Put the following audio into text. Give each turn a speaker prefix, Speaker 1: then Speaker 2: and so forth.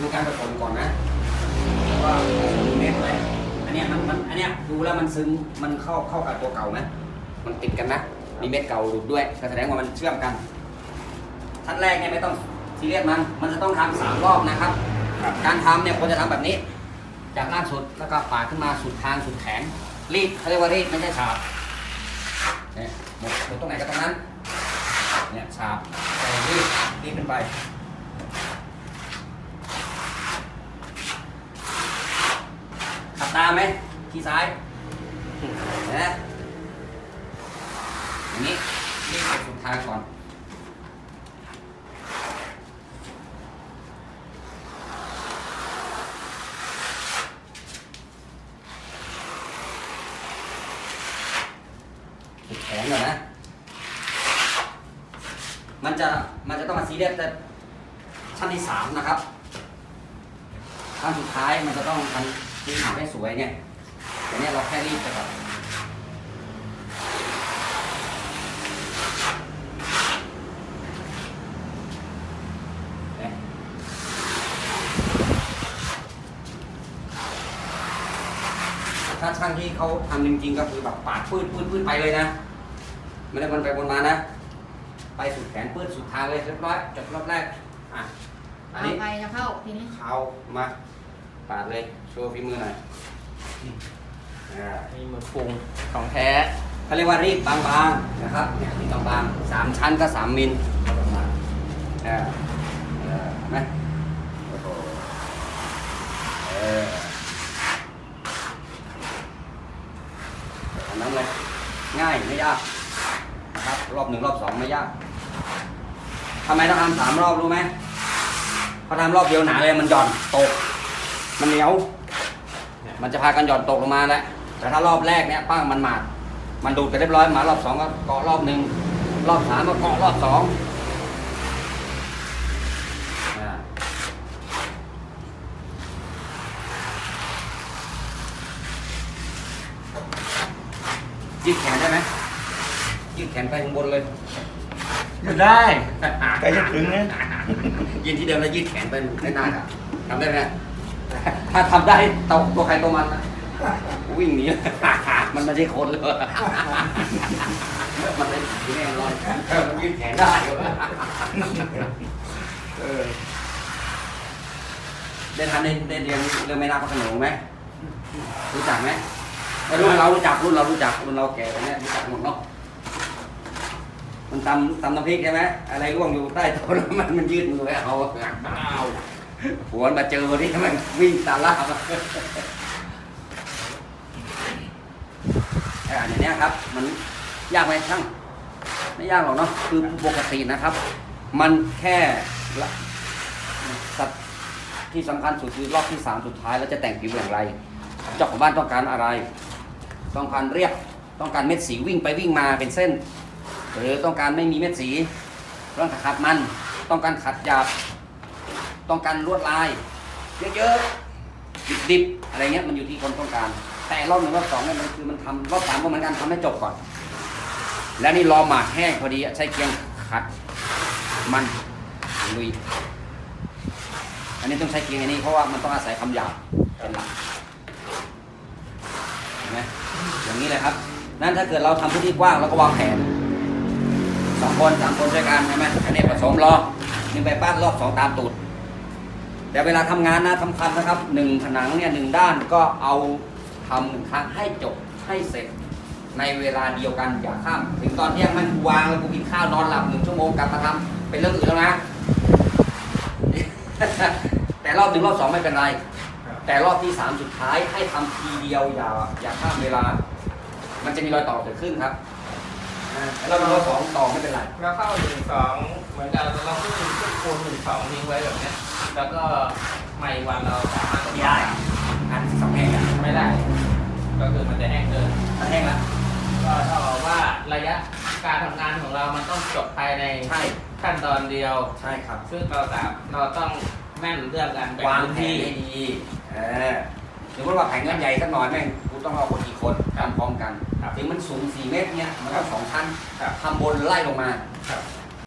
Speaker 1: ดูการผสมก่อนนะว่ามีเม็ดไหมอันเนี้ยมันมันอันเนี้ยดูแล้วมันซึ้งมันเข้าเข้ากับตัวเก่าไหมมันติดกันนะมีเม็ดเก่าดูดด้วยก็แสดงว่ามันเชื่อมกันขั้นแรกเนี่ยไม่ต้องซีเรียสมันมันจะต้องทำสามรอบนะครับ การทำเนี่ยควรจะทำแบบนี้ จากล่างสุดแล้วก็ปาดขึ้นมาสุดทางสุดแขนรีดเขาเรียกว่ารีดไม่ใช่ฉาบเนี่ยหมดหมดตรงไหนก็ตรงนั้นเนี่ยฉาบรีดรีดขึ้นไป ขับตามไหมที่ซ้ายนะอย่างนี้รีดไปสุดท้างก่อนสุดแขนก่อนนะ มันจะ มันจะต้องมาซีเรียสแต่ชั้นที่สามนะครับ ขั้นสุดท้ายมันจะต้องทำ ทีหางให้สวยเนี่ยแต่เนี้ยเราแค่รีบไปก่อนเนี่ยถ้าช่างที่เขาทำจริงๆก็คือแบบปาดปื้ดปื้ดปื้ดไปเลยนะ ไม่ได้วนไปวนมานะ ไปสุดแขนปื้ดสุดทางเลยเรียบร้อยจบรอบแรกอะอัน
Speaker 2: เอา
Speaker 1: นี้
Speaker 2: ไปจะเข้าทีนี้
Speaker 1: เขามา ปาดเลยโชว์ฝีมือหน่อยอ่า
Speaker 3: มีมือปรุงของแท้
Speaker 1: เขาเรียกว่ารีดบางๆนะครับเนี่ยรีดบางๆสามชั้นก็สามมิลเออเออเห็นไหมโอ้โหเออทำนั้นเลยง่ายไม่ยากนะครับรอบหนึ่งรอบสองไม่ยากทำไมต้องทำสามรอบรู้ไหมเพราะทำรอบเดียวหนาเลยมันหย่อนตก มันเหนียว มันจะพากันหย่อนตกลงมาแหล้วแต่ถ้ารอบแรกเนี่ยป้างมันหมาด มันดูดกันเรียบร้อยมารอบสองก็เกาะรอบหนึ่งรอบสามก็เกาะรอบสองอ่ายืดแขนได้ไหมยืดแขนไปข้างบนเลย
Speaker 3: อยู่ได้
Speaker 4: ใกล้จะถึงนะ
Speaker 1: ยืนที่เดิมแล้วยืดแขนไปในหน้าอะทำได้ไหม ถ้าทำได้ตกตัวใครตัวมันนะวิ่งหนีมันไม่ใช่คนเลยมันเป็นผีแน่นอนเออมันยืดแขนได้เออได้ทันได้ได้เรียนเรื่องแม่นาพระขนงไหมรู้จักไหมรุ่นเรารู้จักรุ่นเรารู้จักรุ่นเราแก่ตรงนี้รู้จักหมดเนาะมันตำตำน้ำพริกใช่ไหมอะไรร่วงอยู่ใต้โต๊ะมันมันยืดมือไว้เอา
Speaker 3: อ้าว
Speaker 1: หัวมันมาเจอที่มันวิ่งตาล่าอันอย่างนี้ครับ มันยากไหมช่างไม่ยากหรอกเนาะคือปกตินะครับ มันแค่สัตว์ที่สำคัญสุดคือรอบที่สามสุดท้ายแล้วจะแต่งผิวอย่างไร เจ้าของบ้านต้องการอะไร ต้องการเรียบต้องการเม็ดสีวิ่งไปวิ่งมาเป็นเส้น หรือต้องการไม่มีเม็ดสี ต้องการขัดมัน ต้องการขัดหยาบ ต้องการลวดลายเยอะๆดิบๆอะไรเงี้ยมันอยู่ที่คนต้องการ แต่รอบหนึ่งรอบสองเนี่ยมันคือมันทำรอบสามก็เหมือนกันทำให้จบก่อน แล้วนี่รอหมาดแห้งพอดีใช้เกียงขัดมันลุยอันนี้ต้องใช้เกียงอันนี้เพราะว่ามันต้องอาศัยคำหยาบเป็นหลักเห็นไหมอย่างนี้เลยครับ นั่นถ้าเกิดเราทำพื้นที่กว้างเราก็วางแผนสองคนสามคนช่วยกันใช่ไหมอันนี้ผสมรอหนึ่งใบป้านรอบสองตามตูด แต่เวลาทำงานนะสำคัญนะครับหนึ่งผนังเนี่ยหนึ่งด้านก็เอาทำหนึ่งครั้งให้จบให้เสร็จ ในเวลาเดียวกันอย่าข้าม ถึงตอนเที่ยงมันกูวางแล้วกูกินข้าวนอนหลับหนึ่งชั่วโมงกลับมาทำเป็นเรื่องอื่นแล้วนะ แต่รอบหนึ่งรอบสองไม่เป็นไร แต่รอบที่สามสุดท้ายให้ทำทีเดียวอย่าอย่าข้ามเวลา มันจะมีรอยต่อเกิดขึ้นครับอ่าแล้วรอบสองต่อไม่เป็นไร
Speaker 3: แล้วเข้าหนึ่งสอง เหมือนกันเราก็มีเครื่องปูนหนึ่งสองทิ้งไว้แบบเนี้ยแล้วก็ไม่วันเราสามารถ
Speaker 1: ไม่ได้อันสองแห่งอะ
Speaker 3: ไม่ได้ ก็คือมันจะแห้งเกิน
Speaker 1: มันแห้งละ
Speaker 3: ก็เท่ากับว่าระยะการทำงานของเรามันต้องจบภายใน
Speaker 1: ใช่
Speaker 3: ขั้นตอนเดียว
Speaker 1: ใช่ครับ
Speaker 3: ซึ่งเราสามเราต้องแม่นเรื่องการแบ่ง
Speaker 1: วาง
Speaker 3: พื้น
Speaker 1: แผน
Speaker 3: ที่
Speaker 1: ให้ดีเออสมมติว่าแผงเงินใหญ่สักหน่อยแม่งกูต้องเอาคนกี่คนทำพร้อมกัน
Speaker 3: ครับ
Speaker 1: ถึงมันสูง 4 เมตรเนี่ยมันก็สองชั้น
Speaker 3: ครับ
Speaker 1: ทำบนไล่ลงมา
Speaker 3: ครับ